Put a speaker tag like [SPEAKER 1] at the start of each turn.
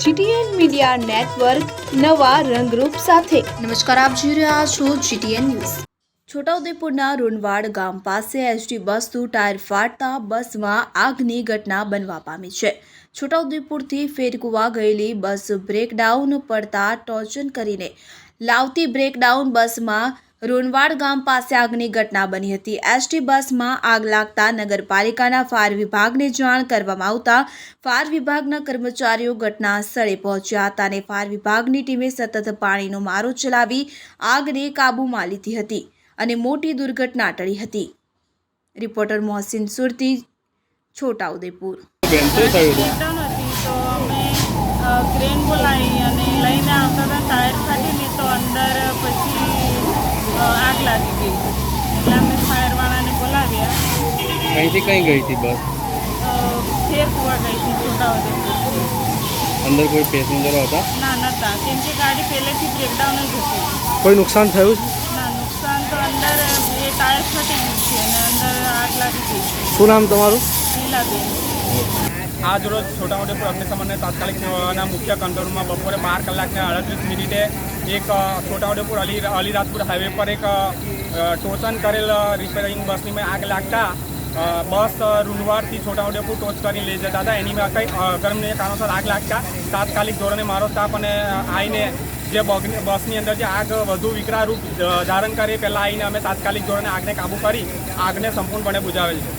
[SPEAKER 1] GTN media network નવા રંગરૂપ સાથે.
[SPEAKER 2] નમસ્કાર, આપ જોઈ રહ્યા છો જીટીએન ન્યૂઝ. છોટાઉદેપુરના રૂનવાડ ગામ પાસે એસટી બસનું ટાયર ફાટતા બસમાં આગની ઘટના બનવા પામી છે. છોટાઉદેપુરથી ફેરકુવા ગયેલી બસ બ્રેકડાઉન પડતા ટોચન કરીને લાવતી બ્રેકડાઉન બસમાં રૂનવાડ ગામ પાસે આગની ઘટના બની હતી. એસટી બસમાં આગ લાગતા નગરપાલિકાના ફાયર વિભાગને જાણ કરવામાં આવતા ફાયર વિભાગના કર્મચારીઓ ઘટના સ્થળે પહોંચ્યા હતા અને ફાયર વિભાગની ટીમે સતત પાણીનો મારો ચલાવી આગને કાબૂમાં લીધી હતી અને મોટી દુર્ઘટના ટળી હતી. રિપોર્ટર મોહસિન સુરતી છોટાઉદેપુર
[SPEAKER 3] બેન શું થયું હતું
[SPEAKER 4] બ્રેકડાઉન હતી તો અમે અ, ક્રેન બોલાવી અને લઈને આવતા હતા ટાયર ફાટીને તો અંદર પછી લાગી ગઈ એટલે અમે ફાયરવાળાને બોલાવ્યા.
[SPEAKER 3] અહીંથી કઈ ગઈ હતી બસ?
[SPEAKER 4] ફેરકુવા ફેર કુવા ગઈ હતી છોટાઉદેપુર
[SPEAKER 3] અંદર કોઈ પેસેન્જરો હતા?
[SPEAKER 4] ના નહોતા કેમ કે ગાડી પહેલેથી બ્રેકડાઉન જ હતી.
[SPEAKER 3] કોઈ નુકસાન થયું? છે
[SPEAKER 4] ના નુકસાન તો અંદર એ ટાયર ફટી ગયું છે અને અંદર આગ લાગી ગઈ
[SPEAKER 3] શું નામ તમારું?
[SPEAKER 4] લીલાબેન.
[SPEAKER 5] આજ રોજ છોટાઉદેપુર અગ્નિશમનને તાત્કાલિક સેવાના મુખ્ય કંટ્રોલમાં બપોરે બાર કલાકને અડત્રીસ મિનિટે એક છોટા છોટાઉદેપુર અલી અલીરાજપુર હાઈવે પર એક ટોચન કરેલ રિપેરિંગ બસની મેં આગ લાગતા બસ અ, રૂનવાડથી છોટાઉદેપુર ટોચ કરી લઈ જતા હતા. એની મેં કંઈ ગરમને કારણોસર આગ લાગતા તાત્કાલિક ધોરણે મારો સ્ટાફ અને આવીને જે બસની અંદર જે આગ વધુ વિકરા રૂપ ધારણ કરે પહેલાં આવીને અમે તાત્કાલિક ધોરણે આગને કાબૂ કરી આગને સંપૂર્ણપણે બુજાવેલ છે.